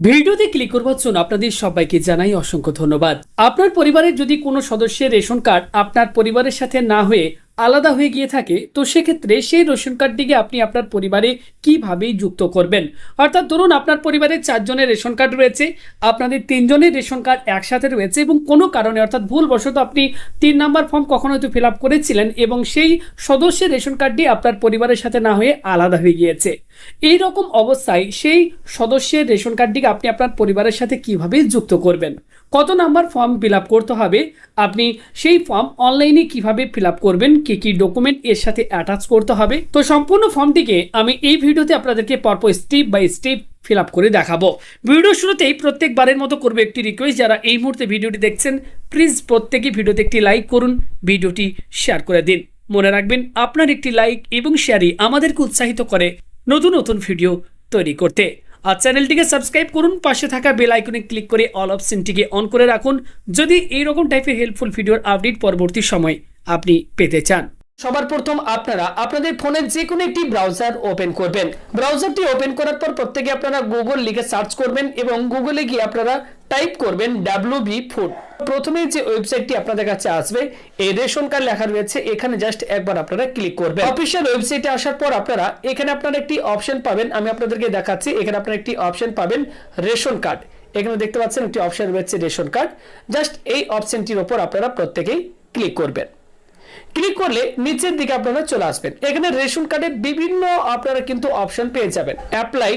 ভিডিওতে ক্লিক করবার জন্য আপনাদের সবাইকে জানাই অসংখ্য ধন্যবাদ। আপনার পরিবারের যদি কোনো সদস্যের রেশন কার্ড আপনার পরিবারের সাথে না হয়ে আলাদা হয়ে গিয়ে থাকে, তো সেক্ষেত্রে সেই রেশন কার্ডটিকে আপনি আপনার পরিবারে কীভাবে যুক্ত করবেন? অর্থাৎ ধরুন আপনার পরিবারের চারজনের রেশন কার্ড রয়েছে, আপনাদের তিনজনের রেশন কার্ড একসাথে রয়েছে এবং কোনো কারণে, অর্থাৎ ভুলবশত আপনি তিন নাম্বার ফর্ম কখনো হয়তো ফিল আপ করেছিলেন এবং সেই সদস্যের রেশন কার্ডটি আপনার পরিবারের সাথে না হয়ে আলাদা হয়ে গিয়েছে। এই রকম অবস্থায় সেই সদস্যের রেশন কার্ডটিকে আপনি আপনার পরিবারের সাথে কীভাবে যুক্ত করবেন? কত নাম্বার ফর্ম ফিল করতে হবে, আপনি সেই ফর্ম অনলাইনে কীভাবে ফিল করবেন, কি কি ডকুমেন্ট এর সাথে অ্যাটাচ করতে হবে। তো সম্পূর্ণ ফর্মটিকে আমি এই ভিডিওতে আপনাদেরকে পরপর step by step fill up করে দেখাবো। ভিডিও শুরুতেই প্রত্যেকবারের মতো করব একটি রিকোয়েস্ট যারা এই মুহূর্তে ভিডিওটি দেখছেন প্লিজ প্রত্যেকেই ভিডিওতে একটি লাইক করুন, ভিডিওটি শেয়ার করে দিন। মনে রাখবেন, আপনার একটি লাইক এবং শেয়ারই আমাদেরকে উৎসাহিত করে নতুন নতুন ভিডিও তৈরি করতে। আর চ্যানেলটিকে সাবস্ক্রাইব করুন, পাশে থাকা বেল আইকনে ক্লিক করে অল অপশনটিকে অন করে রাখুন। যদি এই রকম টাইপের হেল্পফুল ভিডিওর আপডেট পরবর্তী সময় আপনি পেতে চান। সবার প্রথম আপনারা আপনাদের ফোনের যে কোনো একটি ব্রাউজার ওপেন করবেন। ব্রাউজারটি ওপেন করার পর প্রত্যেকে আপনারা গুগল লিখে সার্চ করবেন এবং গুগলে গিয়ে আপনারা টাইপ করবেন ডাব্লিউ বি ফুড প্রথমে যে ওয়েবসাইটটি আপনাদের কাছে আসবে, এই রেশন কার্ড লেখা রয়েছে, এখানে জাস্ট একবার আপনারা ক্লিক করবেন। অফিসিয়াল ওয়েবসাইটে আসার পর আপনারা এখানে আপনারা একটি অপশন পাবেন, আমি আপনাদেরকে দেখাচ্ছি, এখানে আপনারা একটি অপশন পাবেন রেশন কার্ড এখানে দেখতে পাচ্ছেন একটি অপশন রয়েছে রেশন কার্ড জাস্ট এই অপশনটির ওপর আপনারা প্রত্যেকেই ক্লিক করবেন। ক্লিক করলে নিচের দিকে আপনারা চলে আসবেন। এখানে রেশন কার্ডে বিভিন্ন আপনারা কিন্তু অপশন পেয়ে যাবেন। Apply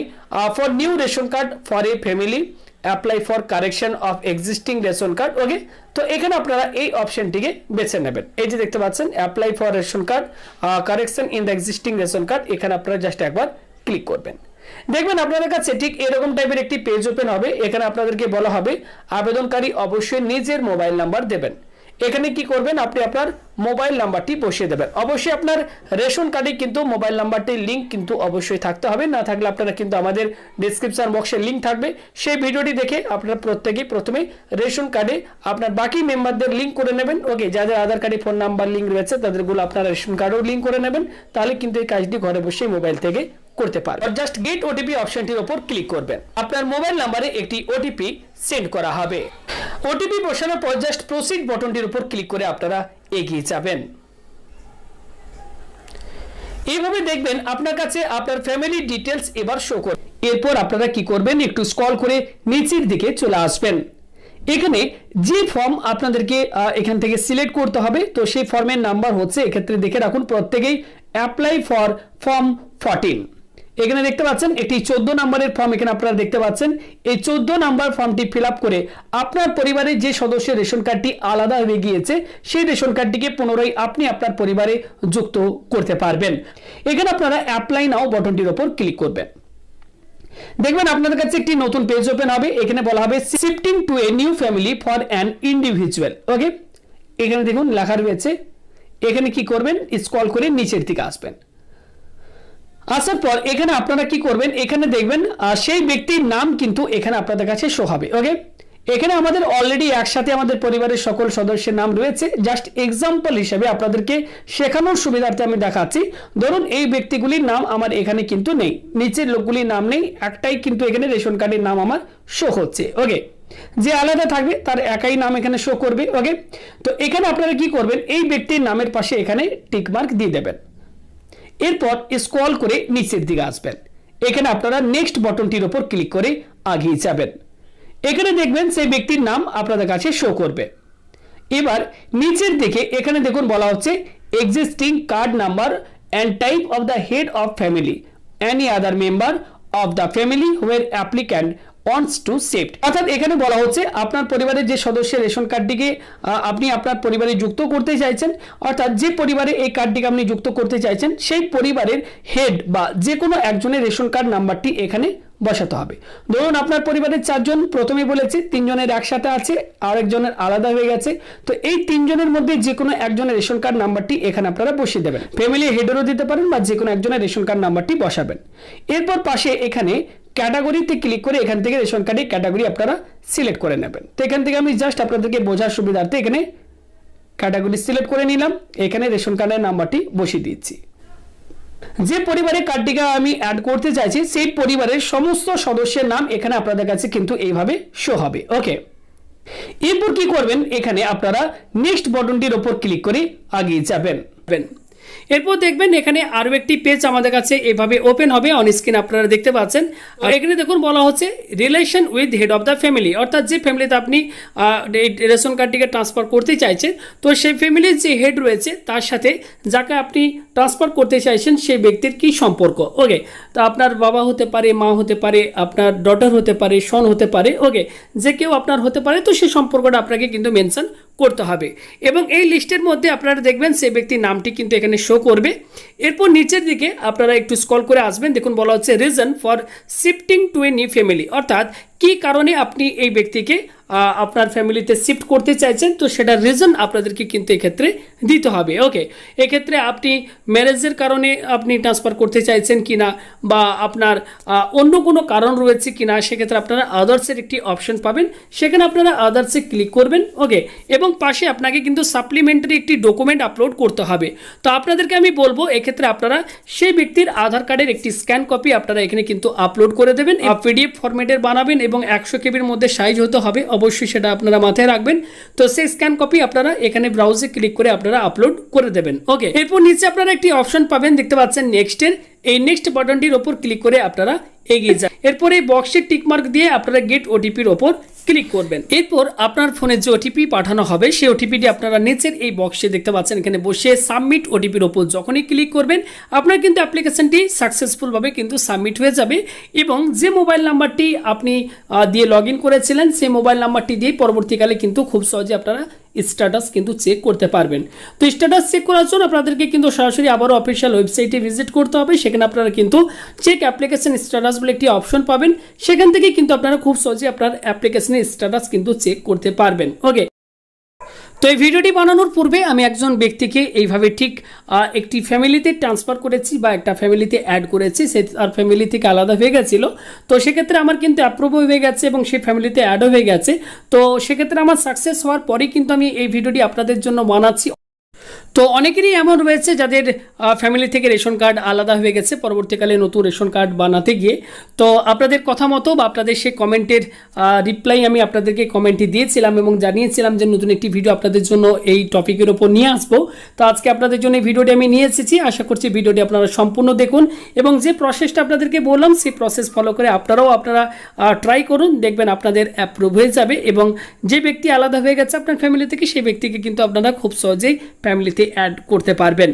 for new ration card for a family apply for correction of existing ration card okay তো এখানে আপনারা এই অপশনটিকে বেছে নেবেন। এই যে দেখতে পাচ্ছেন apply for ration card correction in the existing ration card এখানে আপনারা জাস্ট একবার ক্লিক করবেন। দেখবেন আপনাদের কাছে ঠিক এরকম টাইপের একটি পেজ ওপেন হবে। এখানে আপনাদেরকে বলা হবে, আবেদনকারী অবশ্যই নিজের মোবাইল নাম্বার দেবেন। এখানে কি করবেন? আপনি আপনার মোবাইল নাম্বারটি বসিয়ে দেবেন। অবশ্যই আপনার রেশন কার্ডে কিন্তু মোবাইল নাম্বারটির লিঙ্ক কিন্তু অবশ্যই থাকতে হবে। না থাকলে আপনারা কিন্তু আমাদের ডিসক্রিপশন বক্সে লিঙ্ক থাকবে। সেই ভিডিওটি দেখে আপনারা প্রত্যেকেই প্রথমে রেশন কার্ডে আপনার বাকি মেম্বারদের লিঙ্ক করে নেবেন। ওকে যাদের আধার কার্ডে ফোন নাম্বার লিঙ্ক রয়েছে, তাদেরগুলো আপনারা রেশন কার্ডেও লিঙ্ক করে নেবেন। তাহলে কিন্তু এই কাজটি ঘরে বসেই মোবাইল থেকে করতে পারবেন। জাস্ট গেট ওটিপি অপশনটির উপর ক্লিক করবেন। আপনার মোবাইল নাম্বারে একটি ওটিপি সেন্ড করা হবে। ওটিপি বসানোর পর জাস্ট প্রসিড বটনটির উপর ক্লিক করে আপনারা এগিয়ে যাবেন। এইভাবে দেখবেন আপনার কাছে আপনার ফ্যামিলি ডিটেলস এবার শো করবে এরপর আপনারা কি করবেন? একটু স্ক্রল করে নিচের দিকে চলে আসবেন। এখানে যে ফর্ম আপনাদেরকে এখান থেকে সিলেক্ট করতে হবে, তো সেই ফর্মের নাম্বার হচ্ছে, এক্ষেত্রে দেখে রাখুন, প্রত্যেকেই অ্যাপ্লাই ফর ফর্ম ফর্টিন এখানে দেখতে পাচ্ছেন, একটি চোদ্দ নম্বরের ফর্ম এখানে আপনারা দেখতে পাচ্ছেন। এই চোদ্দ নাম্বার ফর্মটি ফিল করে আপনার পরিবারের যে সদস্যের রেশন কার্ডটি আলাদা হয়ে গিয়েছে, সেই রেশন কার্ডটিকে পুনরায় আপনি আপনার পরিবারে যুক্ত করতে পারবেন। এখানে আপনারা অ্যাপ্লাই নাও বটনটির ওপর ক্লিক করবেন। দেখবেন আপনাদের কাছে একটি নতুন পেজ ওপেন হবে, এখানে বলা হবে shifting to a new family for an individual okay এখানে দেখুন লেখা রয়েছে, এখানে কি করবেন? স্ক্রল করে নিচের দিকে আসবেন। আসার পর এখানে আপনারা কি করবেন? এখানে দেখবেন সেই ব্যক্তির নাম কিন্তু এখানে আপনাদের কাছে শো হবে ওকে এখানে আমাদের অলরেডি একসাথে আমাদের পরিবারের সকল সদস্যের নাম রয়েছে। জাস্ট এক্সাম্পল হিসেবে আপনাদেরকে শেখানোর সুবিধার্থে আমি দেখাচ্ছি। ধরুন, এই ব্যক্তিগুলির নাম আমার এখানে কিন্তু নেই, নিচের লোকগুলির নাম নেই, একটাই কিন্তু এখানে রেশন কার্ডের নাম আমার শো হচ্ছে ওকে যে আলাদা থাকবে, তার একাই নাম এখানে শো করবে ওকে তো এখানে আপনারা কি করবেন? এই ব্যক্তির নামের পাশে এখানে টিকমার্ক দিয়ে দেবেন। এরপর স্ক্রল করে নিচের দিকে আসবেন। এখানে আপনারা নেক্সট বটনটির উপর ক্লিক করে আগিয়ে যাবেন। এখানে দেখবেন সেই ব্যক্তির নাম আপনাদের কাছে শো করবে। এবার নিচের দিকে এখানে দেখুন বলা হচ্ছে existing card number and type of the head of family any other member of the family where applicant wants to shift অর্থাৎ এখানে বলা হচ্ছে আপনার পরিবারের যে সদস্যের রেশন কার্ডটিকে আপনি আপনার পরিবারে যুক্ত করতে চাইছেন, অর্থাৎ যে পরিবারে এই কার্ডটিকে আপনি যুক্ত করতে চাইছেন, সেই পরিবারের হেড বা যে কোনো একজনের রেশন কার্ড নাম্বারটি এখানে বসাতে হবে। ধরুন আপনার পরিবারের চারজন, প্রথমে বলেছি তিনজনের একসাথে আছে, আরেকজনের আলাদা হয়ে গেছে, তো এই তিনজনের মধ্যে যে কোনো একজনের রেশন কার্ড নাম্বারটি এখানে আপনারা বসিয়ে দেবেন। ফ্যামিলি হেডেরও দিতে পারেন বা যে কোনো একজনের রেশন কার্ড নাম্বারটি বসাবেন। এরপর পাশে এখানে ক্যাটাগরিতে ক্লিক করে এখান থেকে রেশন কার্ডের ক্যাটাগরি আপনারা সিলেক্ট করে নেবেন। তো এখান থেকে আমি জাস্ট আপনাদেরকে বোঝার সুবিধার্থে এখানে ক্যাটাগরি সিলেক্ট করে নিলাম। এখানে রেশন কার্ডের নাম্বারটি বসিয়ে দিচ্ছি। যে পরিবারের কার্ডটিকে আমি অ্যাড করতে চাইছি, সেই পরিবারের সমস্ত সদস্যের নাম এখানে আপনাদের কাছে কিন্তু এইভাবে শো হবে। ওকে এরপর কি করবেন? এখানে আপনারা নেক্সট বটনটির ওপর ক্লিক করে আগিয়ে যাবেন। এরপর দেখবেন এখানে আরও একটি পেজ আমাদের কাছে এভাবে ওপেন হবে অন স্ক্রিন আপনারা দেখতে পাচ্ছেন। আর এখানে দেখুন বলা হচ্ছে relation with head of the family অর্থাৎ যে ফ্যামিলিতে আপনি রেশন কার্ডটিকে ট্রান্সফার করতে চাইছেন, তো সেই ফ্যামিলির যে হেড রয়েছে, তার সাথে যাকে আপনি ট্রান্সফার করতে চাইছেন, সেই ব্যক্তির কি সম্পর্ক? ওকে তো আপনার বাবা হতে পারে, মা হতে পারে, আপনার ডটার হতে পারে, সন হতে পারে ওকে যে কেউ আপনার হতে পারে, তো সেই সম্পর্কটা আপনাকে কিন্তু মেনশন করতে হবে। এবং এই লিস্টের মধ্যে আপনারা দেখবেন সে ব্যক্তির নামটি কিন্তু এখানে শো করবে। এরপর নিচের দিকে আপনারা একটু স্কল করে আসবেন। দেখুন বলা হচ্ছে reason for shifting to a new family অর্থাৎ কি কারণে আপনি এই ব্যক্তিকে আপনার ফ্যামিলিতে শিফট করতে চাইছেন, তো সেটার রিজন আপনাদেরকে কিন্তু এক্ষেত্রে দিতে হবে। ওকে এক্ষেত্রে আপনি ম্যারেজের কারণে আপনি ট্রান্সফার করতে চাইছেন কিনা, বা আপনার অন্য কোনো কারণ রয়েছে কিনা, সেক্ষেত্রে আপনারা আদার্সের একটি অপশন পাবেন। সেখানে আপনারা আদার্সে ক্লিক করবেন। ওকে এবং পাশে আপনাকে কিন্তু সাপ্লিমেন্টারি একটি ডকুমেন্ট আপলোড করতে হবে। তো আপনাদেরকে আমি বলব, এক্ষেত্রে আপনারা সেই ব্যক্তির আধার কার্ডের একটি স্ক্যান কপি আপনারা এখানে কিন্তু আপলোড করে দেবেন। পিডিএফ ফরম্যাটের বানাবেন এবং একশো কেবির মধ্যে সাইজ হতে হবে। অবশ্যই সেটা আপনারা মাথায় রাখবেন। তো সেই স্ক্যান কপি আপনারা এখানে ব্রাউজে ক্লিক করে আপনারা আপলোড করে দেবেন। ওকে এরপর নিচে আপনারা একটি অপশন পাবেন, দেখতে পাচ্ছেন নেক্সটের এই নেক্সট বাটনটির ওপর ক্লিক করে আপনারা এগিয়ে যান। এরপর এই বক্সের টিকমার্ক দিয়ে আপনারা গেট ওটিপির ওপর ক্লিক করবেন। এরপর আপনার ফোনে যে ওটিপি পাঠানো হবে, সেই ওটিপিটি আপনারা নিচের এই বক্সে দেখতে পাচ্ছেন। এখানে বসে সাবমিট ওটিপির ওপর যখনই ক্লিক করবেন, আপনার কিন্তু অ্যাপ্লিকেশনটি সাকসেসফুলভাবে কিন্তু সাবমিট হয়ে যাবে এবং যে মোবাইল নাম্বারটি আপনি দিয়ে লগ করেছিলেন, সেই মোবাইল নাম্বারটি দিয়ে পরবর্তীকালে কিন্তু খুব সহজে আপনারা স্ট্যাটাস কিন্তু চেক করতে পারবেন। তো স্ট্যাটাস চেক করার জন্য আপনাদেরকে কিন্তু সরাসরি আবারও অফিসিয়াল ওয়েবসাইটে ভিজিট করতে হবে। সেখানে আপনারা কিন্তু চেক অ্যাপ্লিকেশন স্ট্যাটাস বলে একটি অপশন পাবেন। সেখান থেকে কিন্তু আপনারা খুব সহজে আপনার অ্যাপ্লিকেশানের স্ট্যাটাস কিন্তু চেক করতে পারবেন। ওকে তো এই ভিডিওটি বানানোর পূর্বে আমি একজন ব্যক্তিকে এইভাবে ঠিক একটি ফ্যামিলিতে ট্রান্সফার করেছি বা একটা ফ্যামিলিতে অ্যাড করেছি, সে তার ফ্যামিলি থেকে আলাদা হয়ে গেছিল। তো সেক্ষেত্রে আমার কিন্তু অ্যাপ্রুভ হয়ে গেছে এবং সেই ফ্যামিলিতে অ্যাডও হয়ে গেছে। তো সেক্ষেত্রে আমার সাকসেস হওয়ার পরেই কিন্তু আমি এই ভিডিওটি আপনাদের জন্য বানাচ্ছি। তো অনেকেরই এমন রয়েছে যাদের ফ্যামিলি থেকে রেশন কার্ড আলাদা হয়ে গেছে, পরবর্তীকালে নতুন রেশন কার্ড বানাতে গিয়ে। তো আপনাদের কথা মতো বা আপনাদের সেই কমেন্টের রিপ্লাই আমি আপনাদেরকে কমেন্টে দিয়েছিলাম এবং জানিয়েছিলাম যে নতুন একটি ভিডিও আপনাদের জন্য এই টপিকের ওপর নিয়ে আসব। তো আজকে আপনাদের জন্য এই ভিডিওটি আমি নিয়ে এসেছি। আশা করছি ভিডিওটি আপনারা সম্পূর্ণ দেখুন এবং যে প্রসেসটা আপনাদেরকে বললাম, সেই প্রসেস ফলো করে আপনারাও আপনারা ট্রাই করুন, দেখবেন আপনাদের অ্যাপ্রুভ হয়ে যাবে এবং যে ব্যক্তি আলাদা হয়ে গেছে আপনার ফ্যামিলি থেকে, সেই ব্যক্তিকে কিন্তু আপনারা খুব সহজেই ফ্যামিলিতে অ্যাড করতে পারবেন।